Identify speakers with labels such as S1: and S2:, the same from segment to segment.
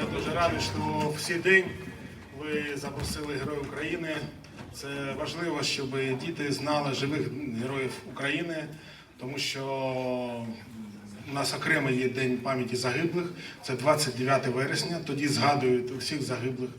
S1: Я дуже радий, що в цей день ви запросили Героїв України. Це важливо, щоб діти знали живих героїв України, тому що у нас окремо є День пам'яті загиблих. Це 29 вересня. Тоді згадують усіх загиблих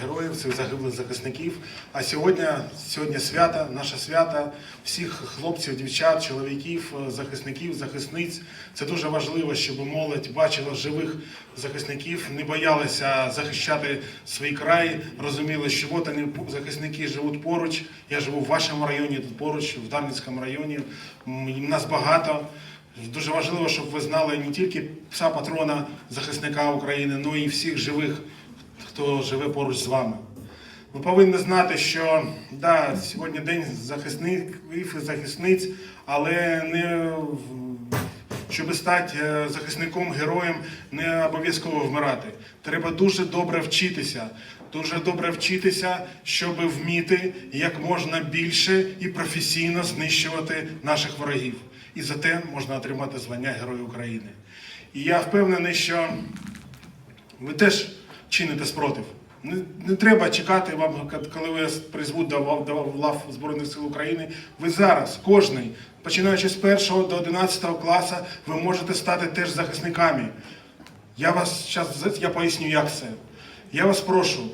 S1: героїв, цих загиблих захисників. А сьогодні, сьогодні свято, наше свято всіх хлопців, дівчат, чоловіків, е, захисників, захисниць. Це дуже важливо, щоб молодь бачила живих захисників, не боялися захищати свій край, розуміли, що от вони захисники живуть поруч. Я живу в вашому районі, тут поруч, в Дарницькому районі. Нас багато. Дуже важливо, щоб ви знали не тільки пса патрона захисника України, але і всіх живих, хто живе поруч з вами. Ви повинні знати, що да, сьогодні день захисників і захисниць, але не щоб стати е, захисником, героєм, не обов'язково вмирати. Треба дуже добре вчитися. Дуже добре вчитися, щоб вміти як можна більше і професійно знищувати наших ворогів. І за те можна отримати звання Герой України. І я впевнений, що ви теж чините спротив. Не, не треба чекати вам, коли ви призвуть до, до лав Збройних сил України. Ви зараз, кожний, починаючи з 1 до 11 класу, ви можете стати теж захисниками. Я вас зараз я поясню, як це. Я вас прошу,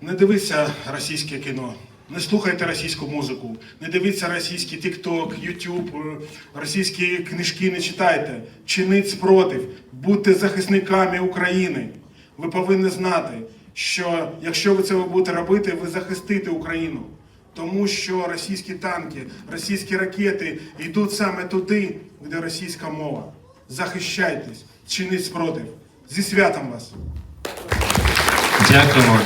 S1: не дивіться російське кіно, не слухайте російську музику, не дивіться російський TikTok, YouTube, е, російські книжки не читайте. Чиніть спротив, будьте захисниками України. Ви повинні знати, що якщо ви це будете робити, ви захистите Україну. Тому що російські танки, російські ракети йдуть саме туди, де російська мова. Захищайтесь, чиніть спротив. Зі святом вас!
S2: Дякуємо.